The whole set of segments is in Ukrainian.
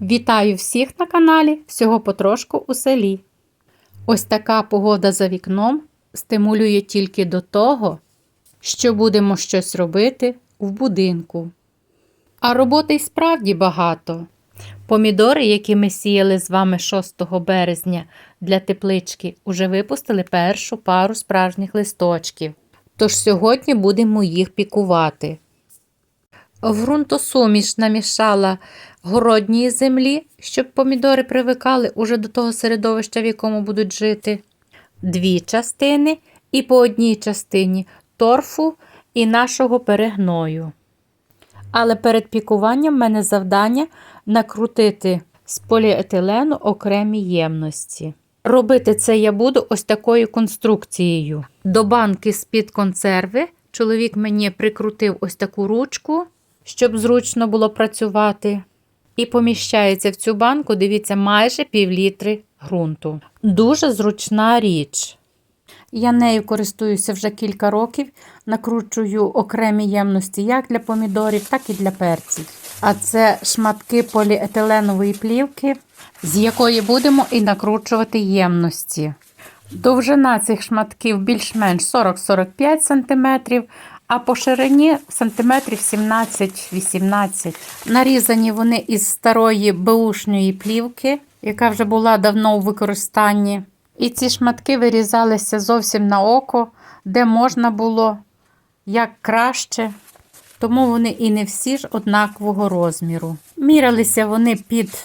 Вітаю всіх на каналі Всього потрошку у селі. Ось така погода за вікном стимулює тільки до того, що будемо щось робити в будинку. А роботи й справді багато. Помідори, які ми сіяли з вами 6 березня для теплички, уже випустили першу пару справжніх листочків. Тож сьогодні будемо їх пікувати. В ґрунтосуміш намішала городньої землі, щоб помідори привикали уже до того середовища, в якому будуть жити. Дві частини і по одній частині торфу і нашого перегною. Але перед пікуванням в мене завдання накрутити з поліетилену окремі ємності. Робити це я буду ось такою конструкцією. До банки з-під консерви чоловік мені прикрутив ось таку ручку, щоб зручно було працювати. І поміщається в цю банку, дивіться, майже півлітри ґрунту. Дуже зручна річ. Я нею користуюся вже кілька років, накручую окремі ємності як для помідорів, так і для перців. А це шматки поліетиленової плівки, з якої будемо і накручувати ємності. Довжина цих шматків більш-менш 40-45 см, а по ширині сантиметрів 17-18 Нарізані вони із старої беушної плівки, яка вже була давно у використанні. І ці шматки вирізалися зовсім на око, де можна було як краще. Тому вони і не всі ж однакового розміру. Мірялися вони під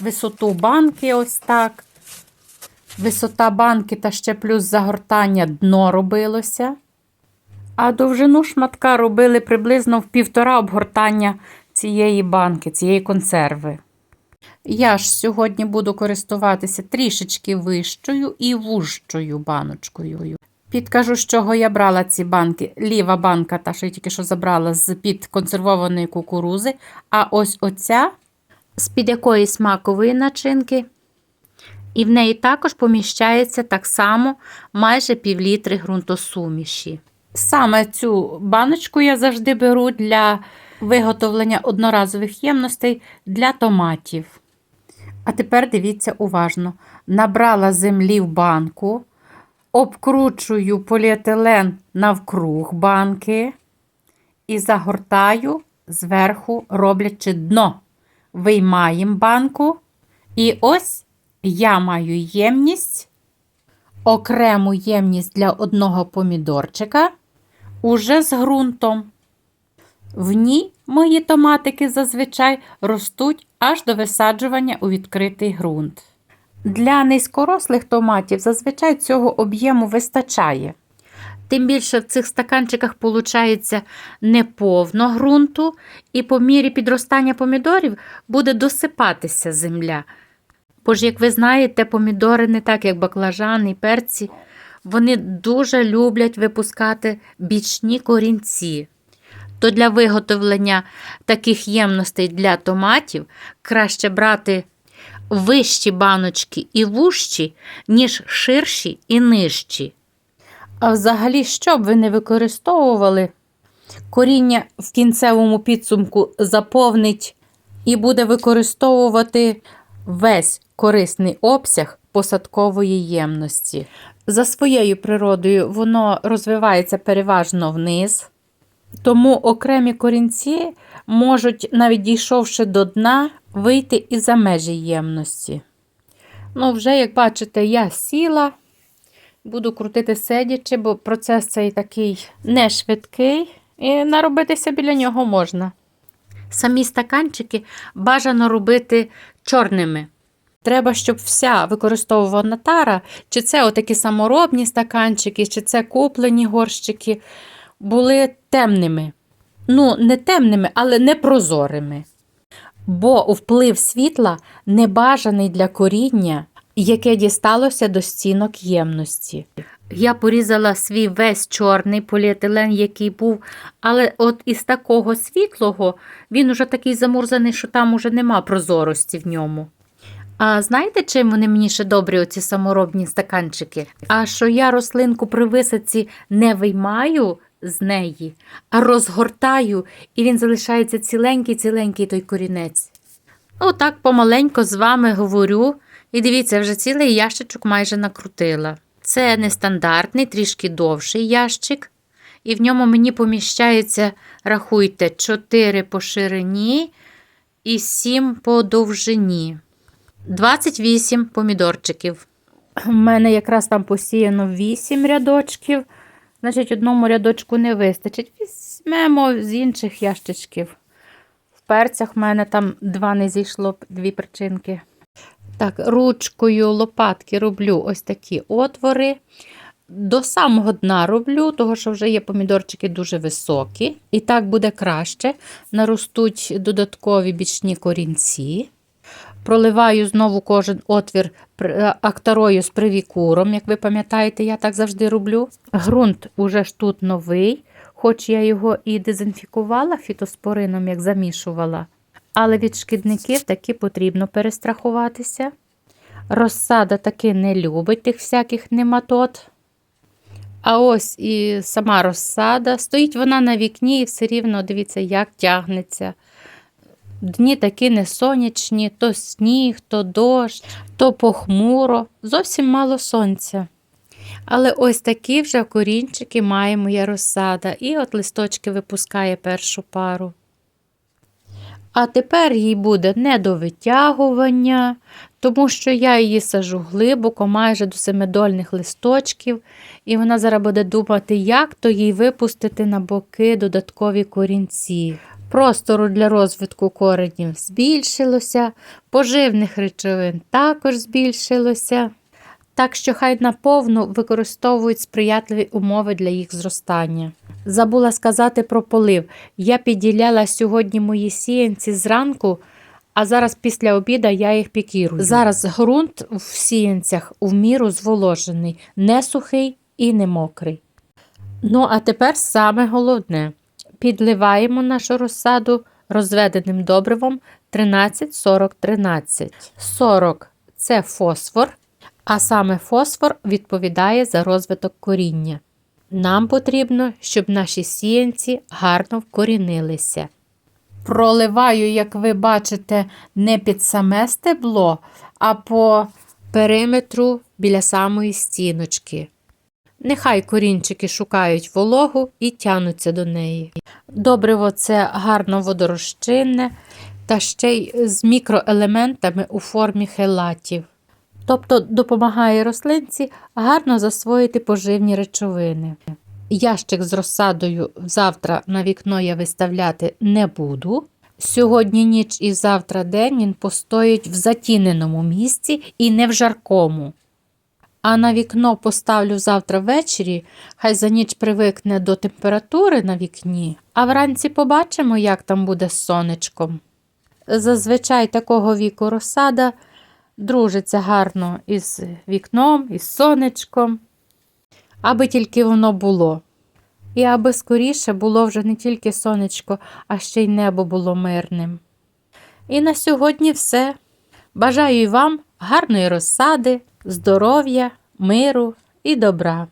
висоту банки, ось так. Висота банки та ще плюс загортання дно робилося. А довжину шматка робили приблизно в півтора обгортання цієї банки, цієї консерви. Я ж сьогодні буду користуватися трішечки вищою і вужчою баночкою. Підкажу, з чого я брала ці банки. Ліва банка, та що я тільки що забрала з під консервованої кукурузи, а ось оця з під якоїсь макової начинки. І в неї також поміщається так само майже півлітри ґрунтосуміші. Саме цю баночку я завжди беру для виготовлення одноразових ємностей для томатів. А тепер дивіться уважно: набрала землі в банку, обкручую поліетилен навкруг банки і загортаю зверху, роблячи дно. Виймаємо банку. І ось я маю ємність, окрему ємність для одного помідорчика, уже з ґрунтом. В ній мої томатики зазвичай ростуть аж до висаджування у відкритий ґрунт. Для низькорослих томатів зазвичай цього об'єму вистачає. Тим більше в цих стаканчиках виходить неповно ґрунту, і по мірі підростання помідорів буде досипатися земля. Бо ж, як ви знаєте, помідори не так, як баклажани і перці, вони дуже люблять випускати бічні корінці. То для виготовлення таких ємностей для томатів краще брати вищі баночки і вужчі, ніж ширші і нижчі. А взагалі, що б ви не використовували, коріння в кінцевому підсумку заповнить і буде використовувати весь корисний обсяг посадкової ємності. За своєю природою, воно розвивається переважно вниз, тому окремі корінці можуть, навіть дійшовши до дна, вийти і за межі ємності. Ну, вже, як бачите, я сіла, буду крутити сидячи, бо процес цей такий не швидкий, і наробитися біля нього можна. Самі стаканчики бажано робити чорними. Треба, щоб вся використовувана тара, чи це отакі саморобні стаканчики, чи це куплені горщики, були темними. Ну, не темними, але не прозорими. Бо вплив світла небажаний для коріння, яке дісталося до стінок ємності. Я порізала свій весь чорний поліетилен, який був, але от із такого світлого він уже такий замурзаний, що там уже нема прозорості в ньому. А знаєте, чим вони мені ще добрі, оці саморобні стаканчики? А що я рослинку при висадці не виймаю з неї, а розгортаю, і він залишається ціленький-ціленький той корінець. Отак помаленько з вами говорю. І дивіться, вже цілий ящичок майже накрутила. Це нестандартний, трішки довший ящик. І в ньому мені поміщається, рахуйте, 4 по ширині і 7 по довжині. 28 помідорчиків. У мене якраз там посіяно 8 рядочків. Значить, одному рядочку не вистачить. Візьмемо з інших ящичків. В перцях в мене там два не зійшло, дві причинки. Так, ручкою лопатки роблю ось такі отвори. До самого дна роблю, тому що вже є помідорчики дуже високі. І так буде краще. Наростуть додаткові бічні корінці. Проливаю знову кожен отвір пр- актарою з привікуром, як ви пам'ятаєте, я так завжди роблю. Грунт уже ж тут новий, хоч я його і дезінфікувала фітоспорином, як замішувала. Але від шкідників таки потрібно перестрахуватися. Розсада таки не любить тих всяких нематод. А ось і сама розсада. Стоїть вона на вікні і все рівно, дивіться, як тягнеться. Дні такі не сонячні, то сніг, то дощ, то похмуро, зовсім мало сонця. Але ось такі вже корінчики має моя розсада, і от листочки випускає першу пару. А тепер їй буде не до витягування, тому що я її сажу глибоко, майже до семидольних листочків, і вона зараз буде думати, як то їй випустити на боки додаткові корінці. Простору для розвитку коренів збільшилося, поживних речовин також збільшилося. Так що хай наповну використовують сприятливі умови для їх зростання. Забула сказати про полив. Я підділяла сьогодні мої сіянці зранку, а зараз після обіда я їх пікірую. Зараз ґрунт в сіянцях в міру зволожений, не сухий і не мокрий. Ну, а тепер саме головне. Підливаємо нашу розсаду розведеним добривом 13-40-13. 40 – це фосфор, а саме фосфор відповідає за розвиток коріння. Нам потрібно, щоб наші сіянці гарно вкорінилися. Проливаю, як ви бачите, не під саме стебло, а по периметру біля самої стіночки. Нехай корінчики шукають вологу і тянуться до неї. Добриво це гарно водорозчинне та ще й з мікроелементами у формі хелатів. Тобто допомагає рослинці гарно засвоїти поживні речовини. Ящик з розсадою завтра на вікно я виставляти не буду. Сьогодні ніч і завтра день він постоїть в затіненому місці і не в жаркому. А на вікно поставлю завтра ввечері, хай за ніч привикне до температури на вікні, а вранці побачимо, як там буде з сонечком. Зазвичай такого віку розсада дружиться гарно із вікном, із сонечком, аби тільки воно було. І аби скоріше було вже не тільки сонечко, а ще й небо було мирним. І на сьогодні все. Бажаю вам гарної розсади, здоров'я, миру і добра.